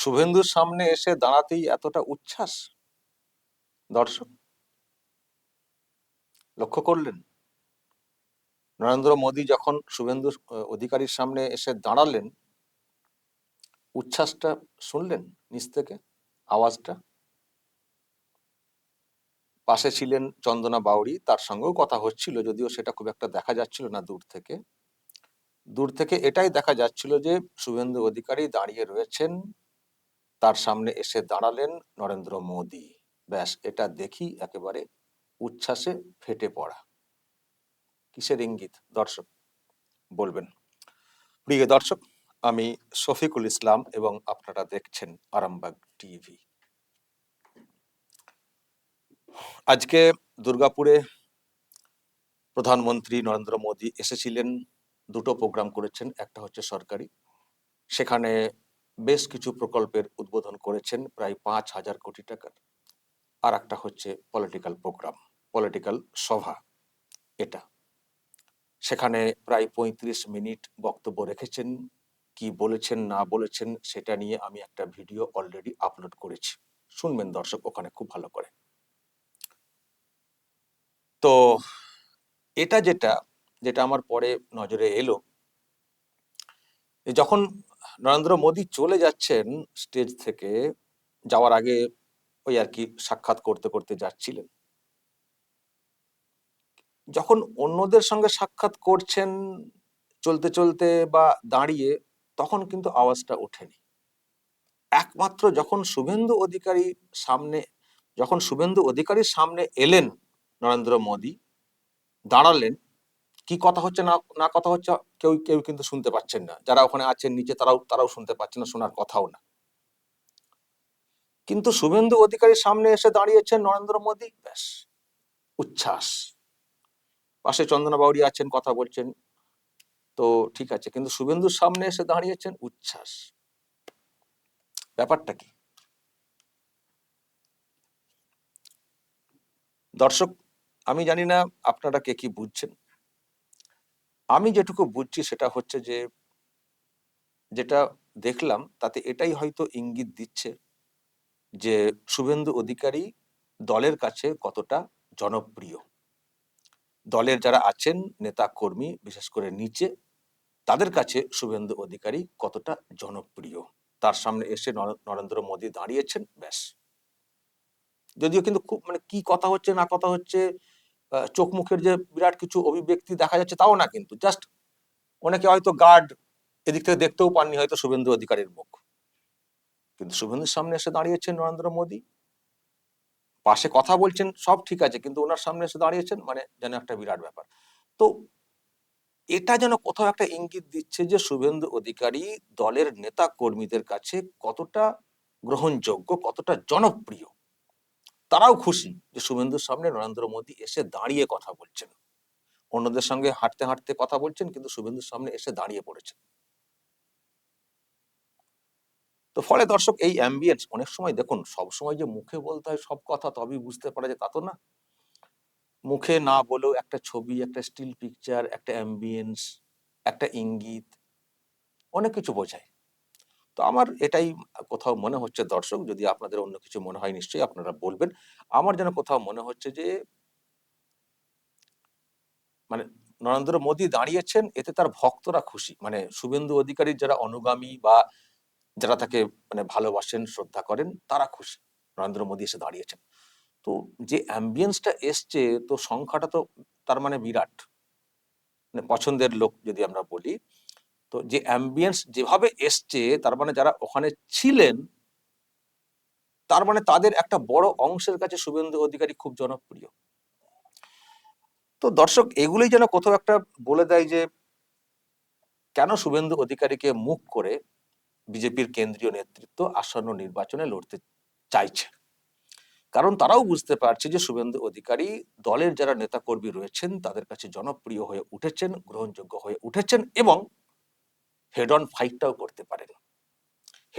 শুভেন্দুর সামনে এসে দাঁড়াতেই এতটা উচ্ছ্বাস? দর্শক, লক্ষ্য করলেন? নরেন্দ্র মোদী যখন শুভেন্দু অধিকারীর সামনে এসে দাঁড়ালেন, উচ্ছ্বাসটা শুনলেন নিচ থেকে? আওয়াজটা? পাশে ছিলেন চন্দনা বাউরি তার সঙ্গেও কথা হচ্ছিল, যদিও সেটা খুব একটা দেখা যাচ্ছিল না দূর থেকে। দূর থেকে এটাই দেখা যাচ্ছিল যে, শুভেন্দু অধিকারী দাঁড়িয়ে রয়েছেন তার সামনে এসে দাঁড়ালেন নরেন্দ্র মোদী। ব্যাস, এটা দেখি একেবারে উচ্ছ্বাসে ফেটে পড়া। কিসের ইঙ্গিত? দর্শক, বলবেন। প্রিয় দর্শক, আমি শফিকুল ইসলাম এবং আপনারা দেখছেন আরামবাগ টিভি। আজকে দুর্গাপুরে প্রধানমন্ত্রী নরেন্দ্র মোদী এসেছিলেন। দুটো প্রোগ্রাম করেছেন, একটা হচ্ছে সরকারি। সেখানে বেশ কিছু প্রকল্পের উদ্বোধন করেছেন প্রায় পাঁচ হাজার কোটি টাকার। আর একটা হচ্ছে পলিটিক্যাল প্রোগ্রাম পলিটিক্যাল সভা, এটা। সেখানে প্রায় পঁয়ত্রিশ মিনিট বক্তব্য রেখেছেন, কি বলেছেন, না বলেছেন, সেটা নিয়ে আমি একটা ভিডিও অলরেডি আপলোড করেছি। শুনবেন দর্শক, ওখানে খুব ভালো করে। তো, এটা যেটা যেটা আমার পরে নজরে এলো যখন নরেন্দ্র মোদী চলে যাচ্ছেন স্টেজ থেকে যাওয়ার আগে ওই আর কি সাক্ষাৎ করতে করতে যাচ্ছিলেন। যখন অন্যদের সঙ্গে সাক্ষাৎ করছেন চলতে চলতে বা দাঁড়িয়ে, তখন কিন্তু আওয়াজটা ওঠেনি। একমাত্র যখন শুভেন্দু অধিকারী সামনে, যখন শুভেন্দু অধিকারীর সামনে এলেন নরেন্দ্র মোদী, দাঁড়ালেন কি কথা হচ্ছে, না না কথা হচ্ছে, কেউ কেউ কিন্তু শুনতে পাচ্ছেন না। যারা ওখানে আছেন নিচে, তারাও তারাও শুনতে পাচ্ছেন না, শোনার কথাও না। কিন্তু শুভেন্দু অধিকারীর সামনে এসে দাঁড়িয়েছেন নরেন্দ্র মোদী, ব্যাস, উচ্ছ্বাস। পাশে চন্দনা বাউরি আছেন, কথা বলছেন, তো ঠিক আছে। কিন্তু শুভেন্দুর সামনে এসে দাঁড়িয়েছেন উচ্ছ্বাস। ব্যাপারটা কি? দর্শক, আমি জানি না আপনারা কে কি বুঝছেন। আমি যেটুকু বুঝছি সেটা হচ্ছে যে, যেটা দেখলাম তাতে এটাই হয়তো ইঙ্গিত দিচ্ছে যে, শুভেন্দু অধিকারী দলের কাছে কতটা জনপ্রিয়। দলের যারা আছেন, নেতা, কর্মী, বিশেষ করে নিচে, তাদের কাছে শুভেন্দু অধিকারী কতটা জনপ্রিয়? তার সামনে এসে নরেন্দ্র মোদী দাঁড়িয়েছেন, ব্যাস। যদিও কিন্তু খুব মানে কি কথা হচ্ছে না কথা হচ্ছে চোখ মুখের যে বিরাট কিছু অভিব্যক্তি দেখা যাচ্ছে তাও না কিন্তু। জাস্ট অনেকে হয়তো গার্ড এদিক থেকে দেখতেও পাননি, হয়তো শুভেন্দু অধিকারীর মুখ। কিন্তু শুভেন্দুর সামনে এসে দাঁড়িয়েছেন নরেন্দ্র মোদী। পাশে কথা বলছেন, সব ঠিক আছে, কিন্তু ওনার সামনে এসে দাঁড়িয়েছেন মানে যেন একটা বিরাট ব্যাপার। তো এটা যেন কোথাও একটা ইঙ্গিত দিচ্ছে যে শুভেন্দু অধিকারী দলের নেতা কর্মীদের কাছে কতটা গ্রহণযোগ্য, কতটা জনপ্রিয়। তারাও খুশি যে শুভেন্দুর সামনে নরেন্দ্র মোদী এসে দাঁড়িয়ে কথা বলছেন। অন্যদের সঙ্গে হাঁটতে হাঁটতে কথা বলছেন, কিন্তু শুভেন্দুর সামনে এসে দাঁড়িয়ে পড়েছেন। তো ফলে দর্শক, এই অ্যাম্বিয়েন্স অনেক সময় দেখুন সব সময় যে মুখে বলতে হয় সব কথা তবেই বুঝতে পারা যায়, তা তো না। মুখে না বলেও একটা ছবি, একটা স্টিল পিকচার একটা অ্যাম্বিয়েন্স একটা ইঙ্গিত অনেক কিছু বোঝায়। তো আমার এটাই কোথাও মনে হচ্ছে দর্শক, যদি আপনাদের অন্য কিছু মনে হয় নিশ্চয়ই আপনারা বলবেন। আমার যেন কোথাও মনে হচ্ছে যে মানে নরেন্দ্র মোদী দাঁড়িয়েছেন, এতে তার ভক্তরা খুশি। মানে শুভেন্দু অধিকারীর যারা অনুগামী বা যারা তাকে মানে ভালোবাসেন, শ্রদ্ধা করেন, তারা খুশি। নরেন্দ্র মোদী এসে দাঁড়িয়েছেন। তো যে অ্যাম্বিয়েন্সটা এসছে, তো সংখ্যাটা তো তার মানে বিরাট। মানে পছন্দের লোক যদি আমরা বলি তো যে অ্যাম্বিয়েন্স যেভাবে এসছে, তার মানে যারা ওখানে ছিলেন, তার মানে তাদের একটা বড় অংশের কাছে শুভেন্দু অধিকারী খুব জনপ্রিয়। তো দর্শক, এগুলোই যেন কোথাও একটা বলে দেয় যে, কেন শুভেন্দু অধিকারীকে মুখ করে বিজেপির কেন্দ্রীয় নেতৃত্ব আসন্ন নির্বাচনে লড়তে চাইছে? কারণ তারাও বুঝতে পারছে যে শুভেন্দু অধিকারী দলের যারা নেতাকর্মী রয়েছেন, তাদের কাছে জনপ্রিয় হয়ে উঠেছেন, গ্রহণযোগ্য হয়ে উঠেছেন এবং হেড অন ফাইটটাও করতে পারেন।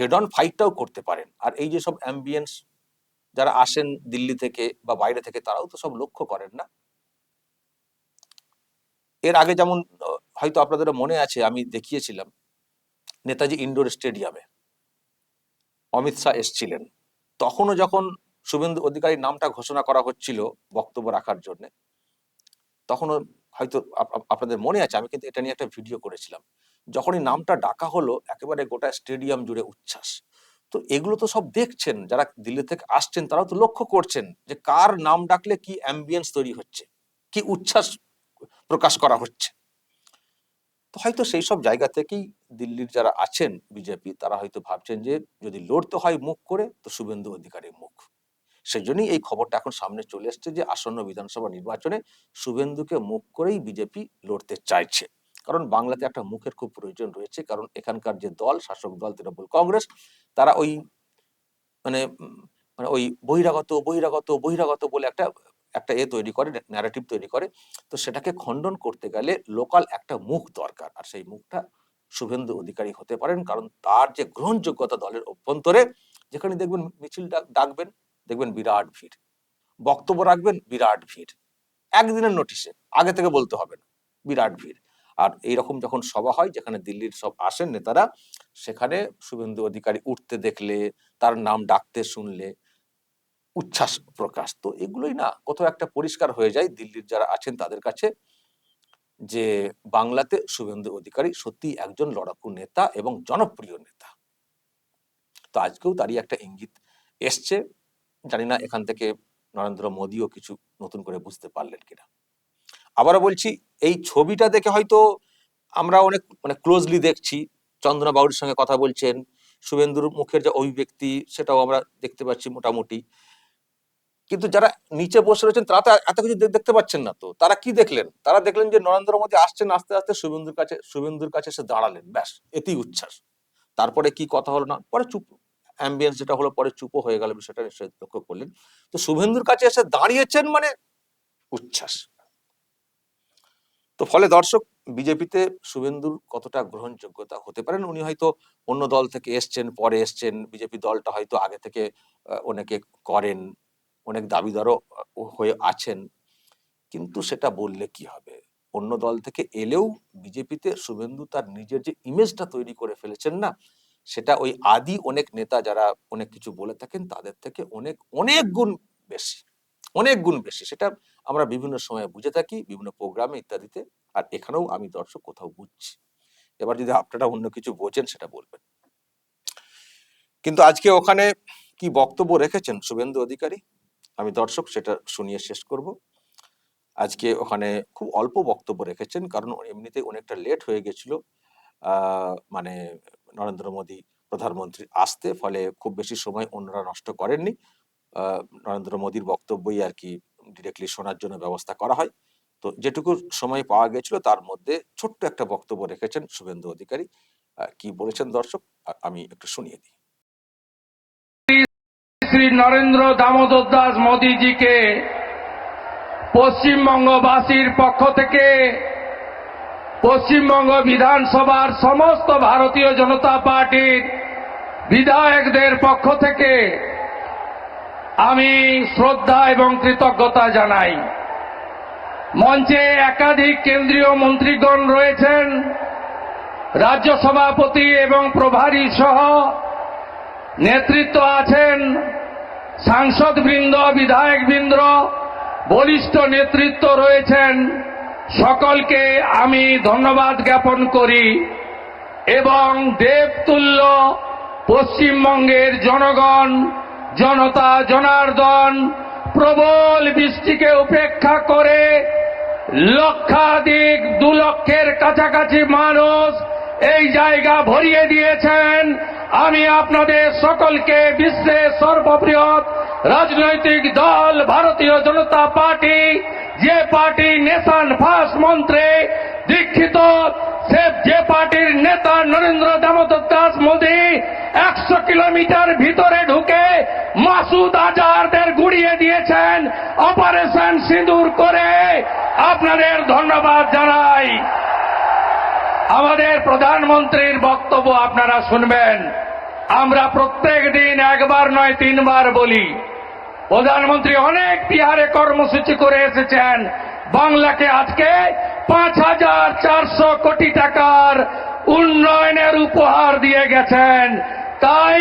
হেড অন ফাইটটাও করতে পারেন। আর এই যে সব অ্যাম্বিয়েন্স যারা আসেন দিল্লি থেকে বা বাইরে থেকে, তারাও তো সব লক্ষ্য করেন না। এর আগে যেমন, হয়তো আপনাদের মনে আছে, আমি দেখিয়েছিলাম নেতাজি ইন্ডোর স্টেডিয়ামে। অমিত শাহ এসছিলেন। তখনও যখন শুভেন্দু অধিকারীর নামটা ঘোষণা করা হচ্ছিল বক্তব্য রাখার জন্য, তখনও হয়তো আপ- আপ- আপনাদের মনে আছে, আমি কিন্তু এটা নিয়ে একটা ভিডিও করেছিলাম। যখনই নামটা ডাকা হলো, একেবারে গোটা স্টেডিয়াম জুড়ে উচ্ছ্বাস। তো এগুলো তো সব দেখছেন, যারা দিল্লি থেকে আসছেন, তারাও তো লক্ষ্য করছেন যে কার নাম ডাকলে কি অ্যাম্বিয়েন্স তৈরি হচ্ছে, কি উচ্ছ্বাস প্রকাশ করা হচ্ছে। তো হয়তো সেই সব জায়গা থেকেই দিল্লির যারা আছেন বিজেপি, তারা হয়তো ভাবছেন যে যদি লড়তে হয় মুখ করে, তো শুভেন্দু অধিকারীর মুখ। সেই জন্যই এই খবরটা এখন সামনে চলে এসছে যে আসন্ন বিধানসভা নির্বাচনে শুভেন্দুকে মুখ করেই বিজেপি লড়তে চাইছে। কারণ বাংলাতে একটা মুখের খুব প্রয়োজন রয়েছে। কারণ এখানকার যে দল, শাসক দল, তৃণমূল কংগ্রেস, তারা ওই মানে মানে ওই বহিরাগত বহিরাগত বহিরাগত বলে একটা একটা এ তৈরি করে ন্যারেটিভ তৈরি করে। তো সেটাকে খণ্ডন করতে গেলে লোকাল একটা মুখ দরকার। আর সেই মুখটা শুভেন্দু অধিকারী হতে পারেন। কারণ তার যে গ্রহণযোগ্যতা দলের অভ্যন্তরে, যেখানে দেখবেন মিছিল ডাকবেন, দেখবেন বিরাট ভিড়। বক্তব্য রাখবেন, বিরাট ভিড়। একদিনের নোটিশে আগে থেকে বলতে হবে না, বিরাট ভিড়। আর এইরকম যখন সভা হয়, যেখানে দিল্লির সব আসেন নেতারা, সেখানে শুভেন্দু অধিকারী উঠতে দেখলে, তার নাম ডাকতে শুনলে উচ্ছ্বাস প্রকাশ। তো এগুলোই না, কোথাও একটা পরিষ্কার হয়ে যায়। দিল্লির যারা আছেন তাদের কাছে যে বাংলাতে শুভেন্দু অধিকারী সত্যি একজন লড়াকু নেতা এবং জনপ্রিয় নেতা। তো আজকেও তারই একটা ইঙ্গিত এসছে। জানি না এখান থেকে নরেন্দ্র মোদীও কিছু নতুন করে বুঝতে পারলেন কিনা। আবারও বলছি, এই ছবিটা দেখে হয়তো আমরা অনেক মানে ক্লোজলি দেখছি। চন্দনা বাবুর সঙ্গে কথা বলছেন। শুভেন্দুর মুখের যে অভিব্যক্তি, সেটাও আমরা দেখতে পাচ্ছি মোটামুটি। কিন্তু যারা নিচে বসে রয়েছেন, তারা তো এত কিছু দেখতে পাচ্ছেন না তো। তারা কি দেখলেন? তারা দেখলেন যে নরেন্দ্র মোদী আসছেন আস্তে আস্তে, শুভেন্দুর কাছে শুভেন্দুর কাছে এসে দাঁড়ালেন। ব্যাস, এতেই উচ্ছ্বাস। তারপরে কি কথা হলো না? পরে চুপ অ্যাম্বিয়েন্স যেটা হলো, পরে চুপও হয়ে গেল বিষয়টা, নিশ্চয়ই লক্ষ্য করলেন। তো শুভেন্দুর কাছে এসে দাঁড়িয়েছেন মানে উচ্ছ্বাস। তো ফলে দর্শক বিজেপিতে শুভেন্দুর কতটা গ্রহণযোগ্যতা হতে পারেন? উনি হয়তো অন্য দল থেকে এসছেন, পরে এসছেন, বিজেপি দলটা হয়তো আগে থেকে অনেকে করেন, অনেক দাবিদারও হয়ে আছেন। কিন্তু সেটা বললে কি হবে? অন্য দল থেকে এলেও বিজেপিতে শুভেন্দু তার নিজের যে ইমেজটা তৈরি করে ফেলেছেন না, সেটা ওই আদি অনেক নেতা যারা অনেক কিছু বলে থাকেন, তাদের থেকে অনেক অনেক গুণ বেশি, অনেক গুণ বেশি। সেটা আমরা বিভিন্ন সময়ে বুঝে থাকি, বিভিন্ন প্রোগ্রামে ইত্যাদিতে, আর এখানেও আমি দর্শক কোথাও বুঝছি। এবার যদি আপনারা অন্য কিছু বোঝেন, সেটা বলবেন। কিন্তু আজকে ওখানে কি বক্তব্য রেখেছেন শুভেন্দু অধিকারী? আমি দর্শক, সেটা শুনিয়ে শেষ করব। আজকে ওখানে খুব অল্প বক্তব্য রেখেছেন, কারণ এমনিতেই অনেকটা লেট হয়ে গেছিল। মানে নরেন্দ্র মোদী প্রধানমন্ত্রী আসতে, ফলে খুব বেশি সময় অন্যরা নষ্ট করেননি। নরেন্দ্র মোদীর বক্তব্যই আর কি ডিরেক্টলি শোনার জন্য ব্যবস্থা করা হয়। তো যেটুকু সময় পাওয়া গেছিল, তার মধ্যে ছোট্ট একটা বক্তব্য রেখেছেন শুভেন্দু অধিকারী। কি বলেছেন দর্শক? আমি একটু শুনিয়ে দিই। শ্রী নরেন্দ্র দামোদর দাস মোদীজিকে পশ্চিমবঙ্গবাসীর পক্ষ থেকে পশ্চিমবঙ্গ বিধানসভার সমস্ত ভারতীয় জনতা পার্টির বিধায়কদের পক্ষ থেকে আমি শ্রদ্ধা এবং কৃতজ্ঞতা জানাই। মঞ্চে একাধিক কেন্দ্রীয় মন্ত্রীগণ রয়েছেন। রাজ্য সভাপতি এবং প্রভারী সহ নেতৃত্ব আছেন। সাংসদবৃন্দ বিধায়কবৃন্দ বলিষ্ঠ নেতৃত্ব রয়েছেন। সকলকে আমি ধন্যবাদ জ্ঞাপন করি এবং দেবতুল্য পশ্চিমবঙ্গের জনগণ জনতা জনার্দন প্রবল বৃষ্টিকে উপেক্ষা করে লক্ষাধিক দু লক্ষের কাছাকাছি মানুষ এই জায়গা ভরিয়ে দিয়েছেন। আমি আপনাদের সকলকে বিশ্বের সর্ববৃহৎ রাজনৈতিক দল, ভারতীয় জনতা পার্টি, যে পার্টি নেশান ফার্স্ট মন্ত্রে দীক্ষিত যে পার্টির নেতা নরেন্দ্র দামোদর দাস মোদী একশো কিলোমিটার ভিতরে ঢুকে মাসুদ আজারদের গুড়িয়ে দিয়েছেন অপারেশন সিঁদুর করে। আপনাদের ধন্যবাদ জানাই। আমাদের প্রধানমন্ত্রীর বক্তব্য আপনারা শুনবেন। আমরা প্রত্যেক দিন একবার নয়, তিনবার বলি। প্রধানমন্ত্রী অনেক বিহারে কর্মসূচি করে এসেছেন। বাংলাকে আজকে পাঁচ হাজার চারশো কোটি টাকার উন্নয়নের উপহার দিয়ে গেছেন। তাই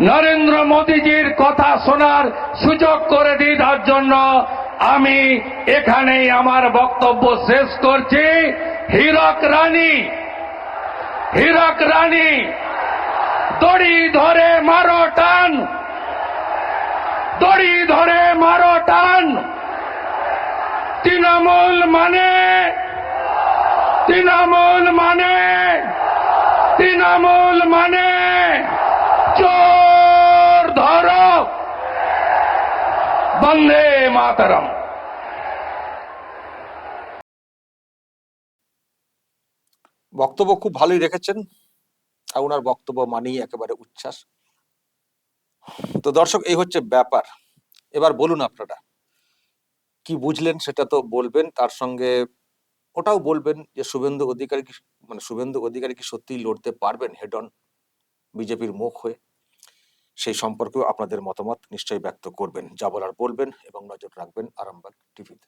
নরেন্দ্র মোদীজির কথা শোনার সুযোগ করে দিই তার জন্য। আমি এখানেই আমার বক্তব্য শেষ করছি। হীরক রানী হীরক রানী দড়ি ধরে মারো টান। দড়ি ধরে মারো টান। তৃণমূল মানে তৃণমূল মানে তৃণমূল মানে চোর ধরো। বন্দে মাতরম। বক্তব্য খুব ভালোই রেখেছেন। আর ওনার বক্তব্য মানেই একেবারে উচ্ছ্বাস। তো দর্শক, এই হচ্ছে ব্যাপার। এবার বলুন আপনারা, কি বুঝলেন সেটা তো বলবেন। তার সঙ্গে ওটাও বলবেন যে শুভেন্দু অধিকারী কি মানে শুভেন্দু অধিকারী কি সত্যিই লড়তে পারবেন হেডন বিজেপির মুখ হয়ে? সেই সম্পর্কেও আপনাদের মতামত নিশ্চয়ই ব্যক্ত করবেন। যা বলার বলবেন এবং নজর রাখবেন আরামবাগ টিভিতে।